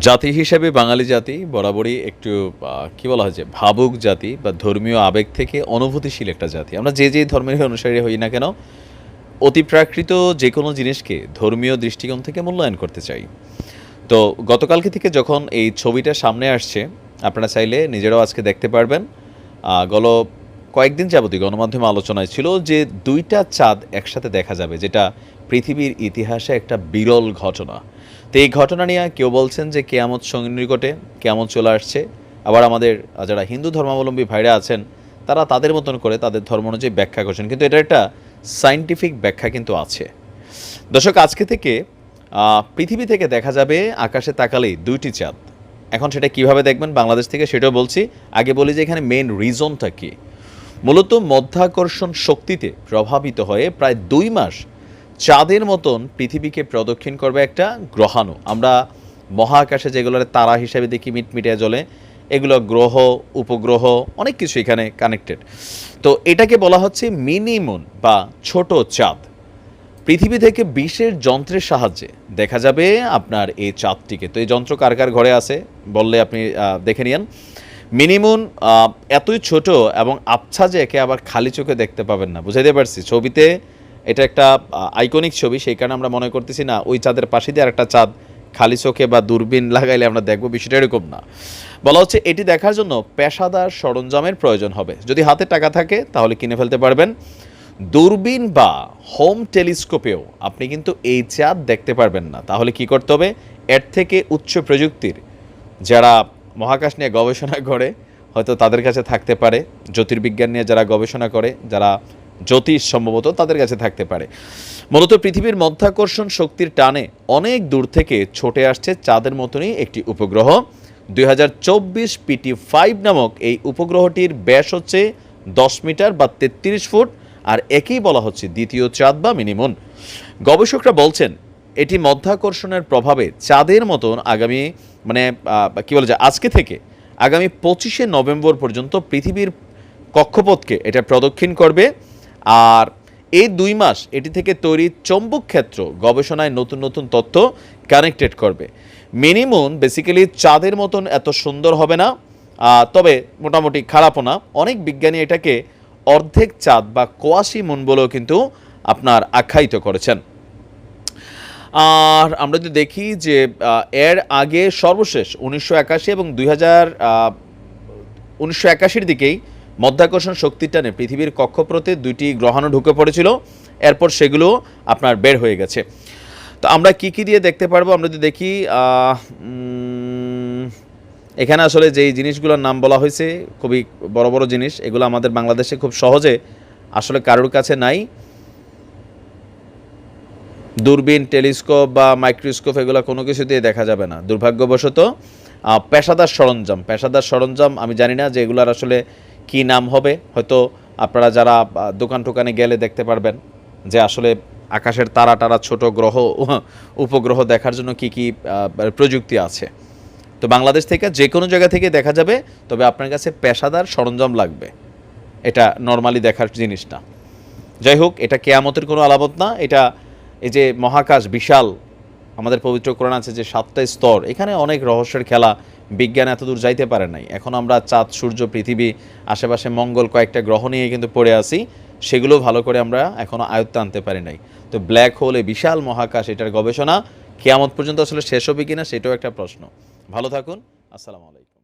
জাতি হিসেবে, বাঙালি জাতি বরাবরই একটু কি বলা হয় যে, ভাবুক জাতি বা ধর্মীয় আবেগ থেকে অনুভূতিশীল একটা জাতি। আমরা যে যে ধর্মের অনুসারী হই না কেন, অতিপ্রাকৃত যে কোনো জিনিসকে ধর্মীয় দৃষ্টিকোণ থেকে মূল্যায়ন করতে চাই। তো গতকালকে থেকে যখন এই ছবিটা সামনে আসছে, আপনারা চাইলে নিজেরাও আজকে দেখতে পারবেন। গল কয়েকদিন যাবতীয় গণমাধ্যমে আলোচনায় ছিল যে, দুইটা চাঁদ একসাথে দেখা যাবে, যেটা পৃথিবীর ইতিহাসে একটা বিরল ঘটনা। তো এই ঘটনা নিয়ে কেউ বলছেন যে কেয়ামত সঙ্গীর নিকটে, কেয়ামত চলে আসছে। আবার আমাদের যারা হিন্দু ধর্মাবলম্বী ভাইরা আছেন, তারা তাদের মতন করে তাদের ধর্ম অনুযায়ী ব্যাখ্যা করছেন। কিন্তু এটা একটা সাইন্টিফিক ব্যাখ্যা কিন্তু আছে। দর্শক, আজকে থেকে পৃথিবী থেকে দেখা যাবে আকাশে তাকালেই দুইটি চাঁদ। এখন সেটা কীভাবে দেখবেন বাংলাদেশ থেকে সেটাও বলছি। আগে বলি যে এখানে মেন রিজনটা কি। মূলত মধ্যাকর্ষণ শক্তিতে প্রভাবিত হয়ে প্রায় দুই মাস চাঁদের মতন পৃথিবীকে প্রদক্ষিণ করবে একটা গ্রহাণু। আমরা মহাকাশে যেগুলোর তারা হিসেবে দেখি মিটমিটে জলে এগুলো গ্রহ, উপগ্রহ, অনেক কিছু এখানে কানেক্টেড তো এটাকে বলা হচ্ছে মিনিমুন বা ছোট চাঁদ। পৃথিবী থেকে বিশেষ যন্ত্রের সাহায্যে দেখা যাবে আপনার এই চাঁদটিকে। তো এই যন্ত্র কার কার ঘরে আছে বললে আপনি দেখে নিন মিনিমুন এতই ছোট এবং আবছা যে একে আবার খালি চোখে দেখতে পাবেন না। বুঝাইতে পারছি? ছবিতে এটা একটা আইকনিক ছবি, সেই কারণে আমরা মনে করতেছি, না, ওই চাঁদের পাশে দিয়ে আরেকটা চাঁদ খালি চোখে বা দূরবীন লাগাইলে আমরা দেখব, বিষয়টা এরকম না। বলা হচ্ছে এটি দেখার জন্য পেশাদার সরঞ্জামের প্রয়োজন হবে। যদি হাতে টাকা থাকে, তাহলে কিনে ফেলতে পারবেন। দূরবীন বা হোম টেলিস্কোপেও আপনি কিন্তু এই চাঁদ দেখতে পারবেন না। তাহলে কি করতে হবে? এর থেকে উচ্চ প্রযুক্তির, যারা মহাকাশ নিয়ে গবেষণা করে, হয়তো তাদের কাছে থাকতে পারে। জ্যোতির্বিজ্ঞান নিয়ে যারা গবেষণা করে, যারা জ্যোতিষ সম্ভবত তাদের কাছে থাকতে পারে। মূলত পৃথিবীর মধ্যাকর্ষণ শক্তির টানে অনেক দূর থেকে ছোটে আসছে চাঁদের মতনই একটি উপগ্রহ। দুই হাজার চব্বিশ পিটি ফাইভ নামক এই উপগ্রহটির ব্যাস হচ্ছে দশ মিটার বা তেত্রিশ ফুট আর একেই বলা হচ্ছে দ্বিতীয় চাঁদ বা মিনিমুন। গবেষকরা বলছেন, এটি মধ্যাকর্ষণের প্রভাবে চাঁদের মতন আগামী মানে কি বলে যায় আজকে থেকে আগামী পঁচিশে নভেম্বর পর্যন্ত পৃথিবীর কক্ষপথকে এটা প্রদক্ষিণ করবে। আর এই দুই মাস এটি থেকে তৈরি চৌম্বক ক্ষেত্র গবেষণায় নতুন নতুন তথ্য কানেক্টেড করবে। মিনিমুন বেসিক্যালি চাঁদের মতন এত সুন্দর হবে না তবে মোটামুটি খারাপও না। অনেক বিজ্ঞানী এটাকে অর্ধেক চাঁদ বা কোয়াশি মুন বলেও কিন্তু আপনার আখ্যায়িত করেছেন। আর আমরা যদি দেখি যে এর আগে সর্বশেষ উনিশশো একাশি এবং দুই হাজার উনিশশো একাশির দিকেই মধ্যাকর্ষণ শক্তির টানে পৃথিবীর কক্ষপথে দুইটি গ্রহাণু ঢুকে পড়েছিল। এরপর সেগুলো আপনার বের হয়ে গেছে। তো আমরা কি কি দিয়ে দেখতে পারব? আমরা যদি দেখি এখানে আসলে যেই জিনিসগুলোর নাম বলা হয়েছে, খুবই বড় বড় জিনিস, এগুলো আমাদের বাংলাদেশে খুব সহজে আসলে কারোর কাছে নাই। দূরবীন টেলিস্কোপ বা মাইক্রোস্কোপ এগুলো কোনো কিছু দিয়ে দেখা যাবে না। দুর্ভাগ্যবশত পেশাদার সরঞ্জাম পেশাদার সরঞ্জাম আমি জানি না যে এগুলার আসলে কি নাম হবে? হয়তো আপনারা যারা দোকান টোকানে গেলে দেখতে পারবেন যে আসলে আকাশের তারা টারা, ছোট গ্রহ, উপগ্রহ দেখার জন্য কি কি প্রযুক্তি আছে। তো বাংলাদেশ থেকে যে কোনো জায়গা থেকে দেখা যাবে, তবে আপনার কাছে পেশাদার সরঞ্জাম লাগবে। এটা নর্মালি দেখার জিনিস না যাই হোক, এটা কেয়ামতের কোনো আলামত না। এটা এই যে মহাকাশ, বিশাল আমাদের পবিত্র কোরআন আছে যে সাতটা স্তর। এখানে অনেক রহস্যের খেলা, বিজ্ঞান এতদূর যাইতে পারে নাই। এখন আমরা চাঁদ, সূর্য, পৃথিবী, আশেপাশে মঙ্গল কয়েকটা গ্রহ নিয়ে কিন্তু পড়ে আসি সেগুলো ভালো করে আমরা এখনও আয়ত্তে আনতে পারি নাই। তো ব্ল্যাক হোল এ বিশাল মহাকাশ, এটার গবেষণা কেয়ামত পর্যন্ত আসলে শেষ হবে কিনা সেটাও একটা প্রশ্ন। ভালো থাকুন, আসসালামু আলাইকুম।